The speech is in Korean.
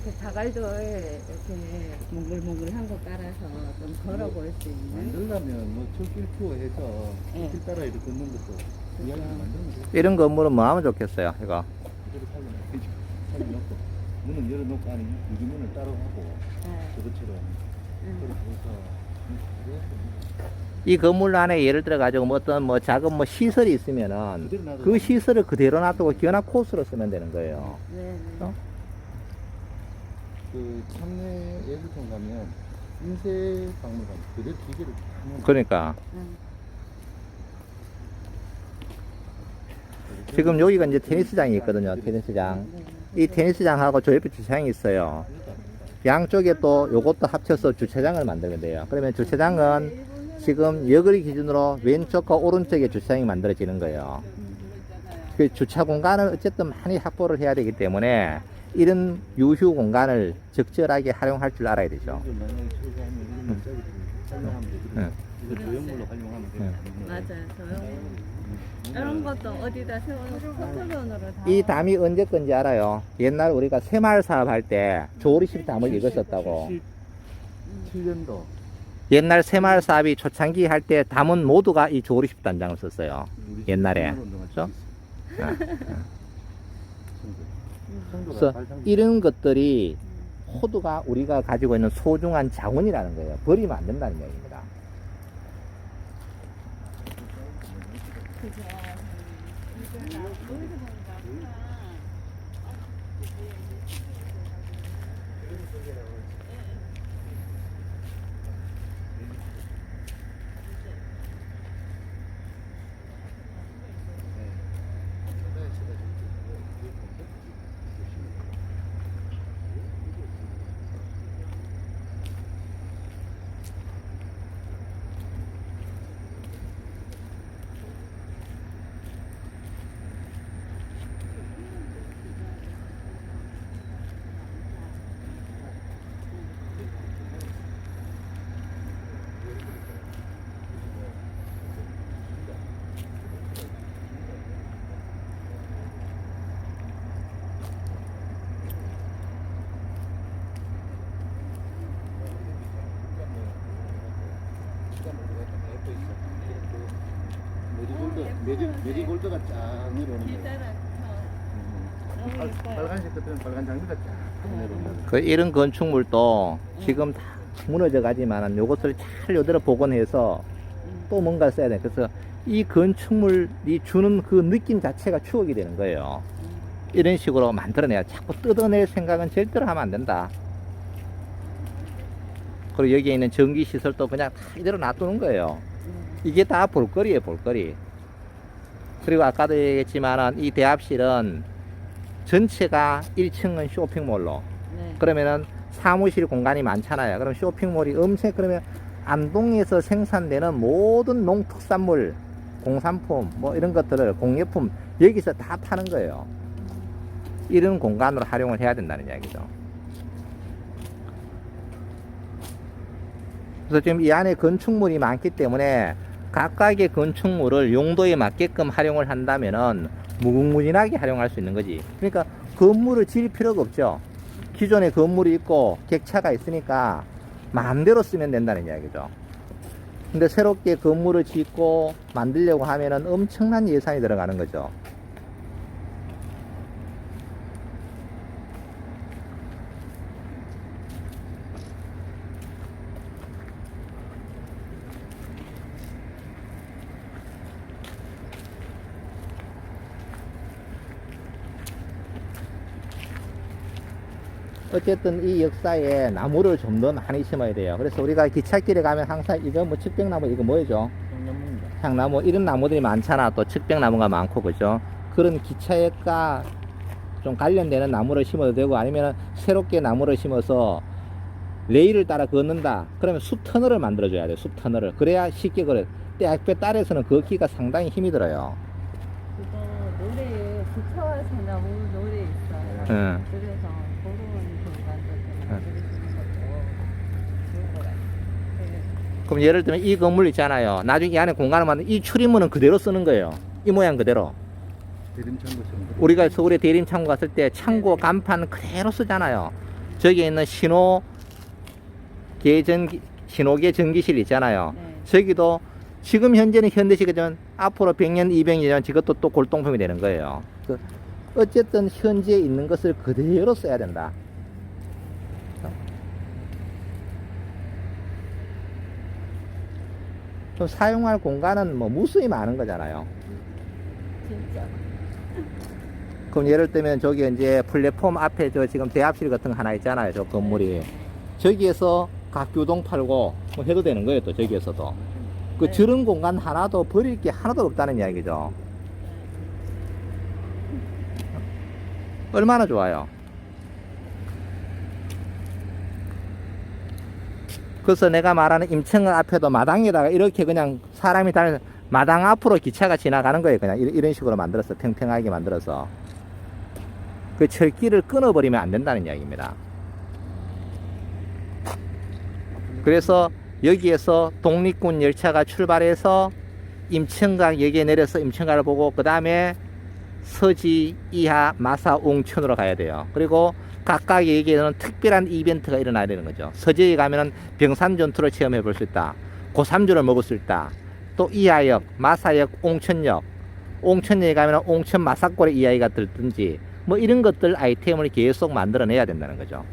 이렇게 자갈들 이렇게 몽글몽글한 거 깔아서 좀 걸어볼 수 있는. 만들려면 뭐 철길 투어 해서 예. 길 따라 이렇게 걷는 것도 이야기 만드는 거 이런 건물은 뭐 하면 좋겠어요, 이거. 그대로 살려놓고 살려놓고 문은 열어놓고 안에 유리 문을 따로 하고 네. 저것처럼 음. 그렇게 해서 이 건물 안에 예를 들어 가지고 뭐 어떤 뭐 작은 뭐 시설이 있으면은. 그 시설을 그대로 놔두고 견학 코스로 쓰면 되는 거예요. 네. 네. 어? 그 창내 예술통 가면 인쇄 박물관 그대로 기계를 그러니까 음. 지금 여기가 이제 테니스장이 있거든요. 테니스장. 네. 이 테니스장하고 저 옆에 주차장이 있어요. 양쪽에 또 요것도 합쳐서 주차장을 만들면 돼요. 그러면 주차장은 지금 여거리 기준으로 왼쪽과 오른쪽에 주차장이 만들어지는 거예요. 그 주차 공간을 어쨌든 많이 확보를 해야 되기 때문에 이런 유휴 공간을 적절하게 활용할 줄 알아야 되죠. 응. 이거 조형물로 활용하면 돼요. 맞아요. 저요. 이런 것도 어디다 세워놓고 포토존으로 다. 이 담이 언제 건지 알아요? 옛날 우리가 새마을 사업 할 때 조리실 담을 이거 썼다고. 7년도 옛날 새마을 사업이 초창기 할 때 담은 모두가 이 조리실 단장을 썼어요. 옛날에. 그죠? 그래서 이런 것들이 호두가 우리가 가지고 있는 소중한 자원이라는 거예요. 버리면 안 된다는 얘기입니다. 그죠. 보이서 보니까 메리골드 메리 메리골드가 쫙 내려오는 거. 길잖아. 너무 빨- 예뻐요. 빨간색 같은 빨간 장미가 쫙 내려온다. 그 이런 건축물도 지금 다 무너져 가지만 요것을 잘 요대로 복원해서 음. 또 뭔가 써야 돼. 그래서 이 건축물이 주는 그 느낌 자체가 추억이 되는 거예요. 이런 식으로 만들어내야 자꾸 뜯어낼 생각은 절대로 하면 안 된다. 그리고 여기에 있는 전기 시설도 그냥 다 이대로 놔두는 거예요. 음. 이게 다 볼거리예요, 볼거리. 그리고 아까도 얘기했지만은 이 대합실은 전체가 1층은 쇼핑몰로 네. 그러면은 사무실 공간이 많잖아요. 그럼 쇼핑몰이 엄청 그러면 안동에서 생산되는 모든 농특산물, 공산품 뭐 이런 것들을 공예품 여기서 다 파는 거예요. 이런 공간으로 활용을 해야 된다는 이야기죠. 그래서 지금 이 안에 건축물이 많기 때문에 각각의 건축물을 용도에 맞게끔 활용을 한다면은 무궁무진하게 활용할 수 있는 거지. 그러니까 건물을 지을 필요가 없죠. 기존에 건물이 있고 객차가 있으니까 마음대로 쓰면 된다는 이야기죠. 근데 새롭게 건물을 짓고 만들려고 하면은 엄청난 예산이 들어가는 거죠. 어쨌든 이 역사에 나무를 좀 더 많이 심어야 돼요. 그래서 우리가 기찻길에 가면 항상 이거 뭐 측백나무 이거 뭐죠? 향나무 이런 나무들이 많잖아. 또 측백나무가 많고 그죠? 그런 기차역과 좀 관련되는 나무를 심어도 되고 아니면 새롭게 나무를 심어서 레일을 따라 걷는다. 그러면 숲 터널을 만들어줘야 돼. 숲 터널을. 그래야 쉽게 그래. 대학교 딸에서는 걷기가 상당히 힘이 들어요. 그거 노래에 기차와 새나무 노래 있어요. 응. 그래서 그런 공간도 좀 만들어주는 것도 좋은 것 같아요. 네. 그럼 예를 들면 이 건물 있잖아요. 나중에 이 안에 공간을 만든 이 출입문은 그대로 쓰는 거예요. 이 모양 그대로. 대림창고처럼. 우리가 서울에 대림 창고 갔을 때 창고 간판 그대로 쓰잖아요. 저기에 있는 신호 계전기 신호계 전기실 있잖아요. 네. 저기도 지금 현재는 현대식이지만 앞으로 100년, 200년 저것도 또 골동품이 되는 거예요. 그 어쨌든 현재 있는 것을 그대로 써야 된다. 또 사용할 공간은 뭐 무수히 많은 거잖아요. 진짜. 그럼 예를 들면 저기 이제 플랫폼 앞에 저 지금 대합실 같은 거 하나 있잖아요. 저 건물이. 저기에서 각 교동 팔고 뭐 해도 되는 거예요. 또 저기에서도. 그 네. 저런 공간 하나도 버릴 게 하나도 없다는 이야기죠. 얼마나 좋아요. 그래서 내가 말하는 임층을 앞에도 마당에다가 이렇게 그냥 사람이 다니는 마당 앞으로 기차가 지나가는 거예요. 그냥 이런- 이런 식으로 만들어서 평평하게 만들어서 그 철길을 끊어버리면 안 된다는 이야기입니다. 그래서 여기에서 독립군 열차가 출발해서 임천각 여기에 내려서 임천각을 보고 그 다음에 서지 이하 마사 옹천으로 가야 돼요. 그리고 각각 여기에는 특별한 이벤트가 일어나야 되는 거죠. 서지에 가면은 병산 전투를 체험해 볼 수 있다. 고삼주를 먹을 수 있다. 또 이하역, 마사역, 옹천역, 옹천역에 가면 옹천 마사골에 이 아이가 들든지 뭐 이런 것들 아이템을 계속 만들어내야 된다는 거죠.